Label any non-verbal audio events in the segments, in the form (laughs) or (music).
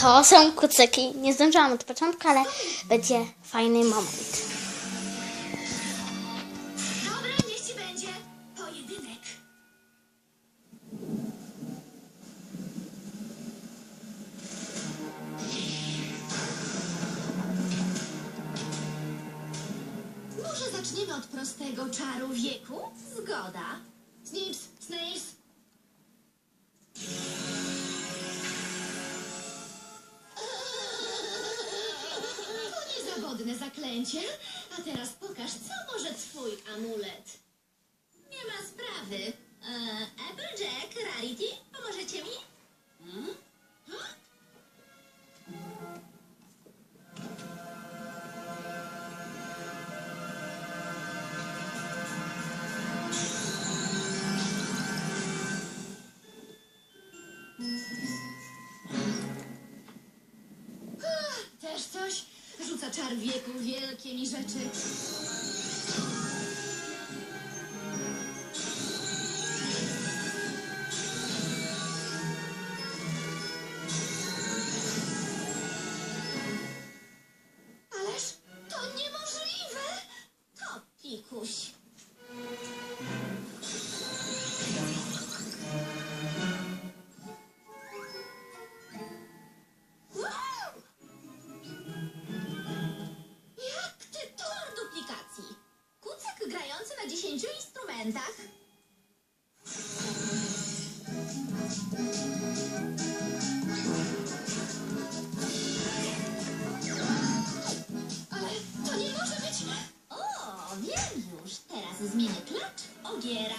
To są kucyki. Nie zdążyłam od początku, ale będzie fajny moment. Będzie. Pojedynek. Może zaczniemy od prostego czaru wieku? Zgoda. Snips. Zaklęcie. A teraz pokaż, co może twój amulet. Nie ma sprawy. E, Applejack, Rarity, pomożecie mi? Rzuca czar wieku, wielkie mi rzeczy. Ależ to niemożliwe! To pikuś. Dziesięciu instrumentach? Ale to nie może być... O, wiem już. Teraz zmienię klacz ogiera.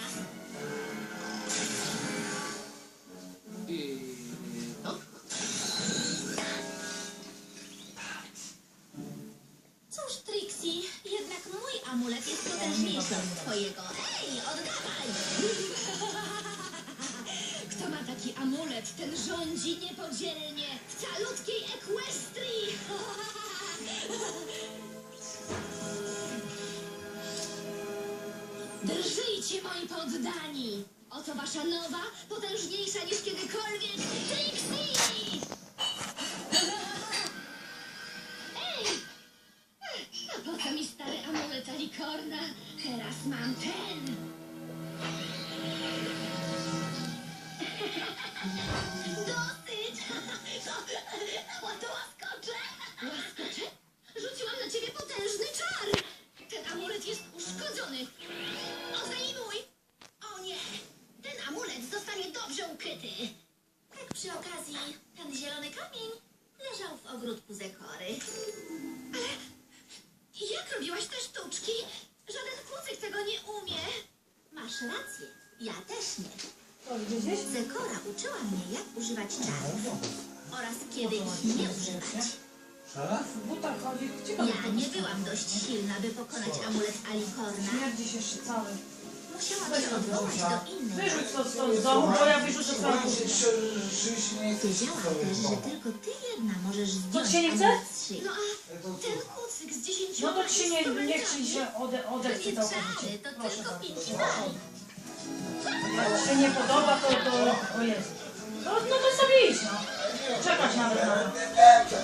Twojego. Ej, oddawaj! (laughs) Kto ma taki amulet, ten rządzi niepodzielnie w calutkiej Equestrii! (laughs) Drżyjcie, moi poddani! Oto wasza nowa, potężniejsza niż kiedykolwiek Trixie! Alikorna? Teraz mam ten! Dosyć! (laughs) Łato łaskocze! Łaskocze? Rzuciłam na ciebie potężny czar! Ten amulet jest uszkodzony! Oddaj mój! O nie! Ten amulet zostanie dobrze ukryty! Tak przy okazji, ten zielony kamień leżał w ogródku Zekory. Ale robiłaś te sztuczki? Żaden kucyk tego nie umie. Masz rację, ja też nie. Zekora uczyła mnie, jak używać czarów oraz kiedy ich nie używać. W butach chodzi, ciekawe. Ja nie byłam dość silna, by pokonać amulet Alikorna. Śmierdzi się jeszcze cały. Musiałam się odwołać do innych. Wyrzuć to stąd z domu, bo ja wyrzucę całą Że Wiedziałam też, że tylko ty jedna możesz To zdjąć się nie chce? No a ten kucyk z dziesięcioma No to ci nie, nie instrumentami? się ode, To odechce całkowicie. to Proszę tylko bardzo. pinki dali. Jak się nie podoba, to, to o Jezu. No, no to sobie idź, no. Czekać nawet na to.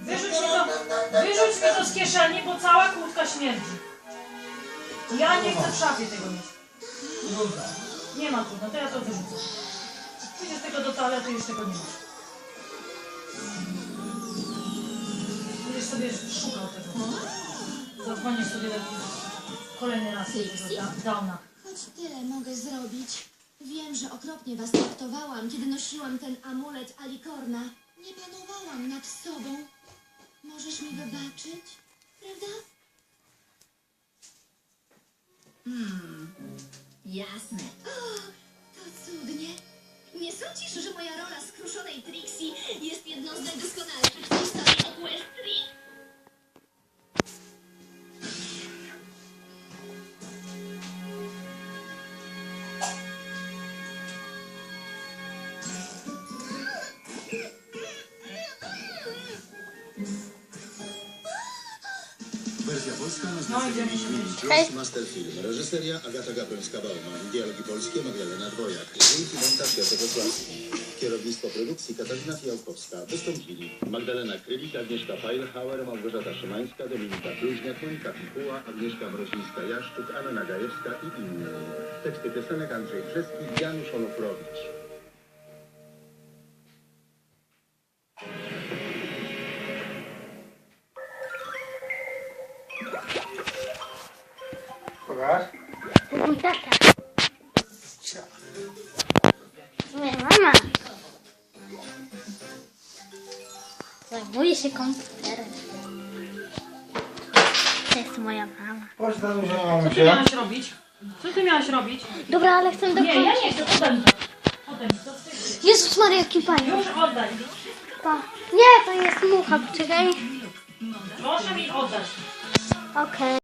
Wyrzuć mi to, wyrzuć mi to z kieszeni, bo cała kurtka śmierdzi. Ja nie chcę w szafie tego mieć. Nie ma trudno, to ja to wyrzucę. Pójdziesz tego do toalety, już tego nie masz. Będziesz sobie szukał tego. Zadzwonisz sobie kolejny raz tego da- downa. Choć tyle mogę zrobić. Wiem, że okropnie was traktowałam, kiedy nosiłam ten amulet Alikorna. Nie panowałam nad sobą. Możesz mi wybaczyć, prawda? Hmm, jasne. O, to cudnie. Nie sądzisz, że moja rola skruszonej Trixie jest jedną z najdoskonalszych w historii? Wersja Hej. Masterfilm. Reżyseria Agata Gabrońska-Bauman. Dialogi polskie Magdalena Dwojak. Dźwięki montaż Jacek Osławski. Kierownictwo produkcji Katarzyna Fiałkowska. Wystąpili Magdalena Krylik, Agnieszka Feilhauer, Małgorzata Szymańska, Dominika Kluźniak, Monika Pikuła, Agnieszka Mrozińska-Jaszczuk, Anna Nagajewska i inni. Teksty piosenek Andrzej Brzeski Janusz Onufrowicz. Pokaż. To mój tata. Moja mama. Zajmuje się komputerem. To jest moja mama. Co ty miałaś robić? Co ty miałaś robić? Dobra, ale chcę Nie, ja dokończyć. nie chcę, to. To. Ty- Jezus Maria, jaki fajny. Już oddaj. Pa. Nie, to jest mucha, poczekaj. Proszę mi oddać. Okej.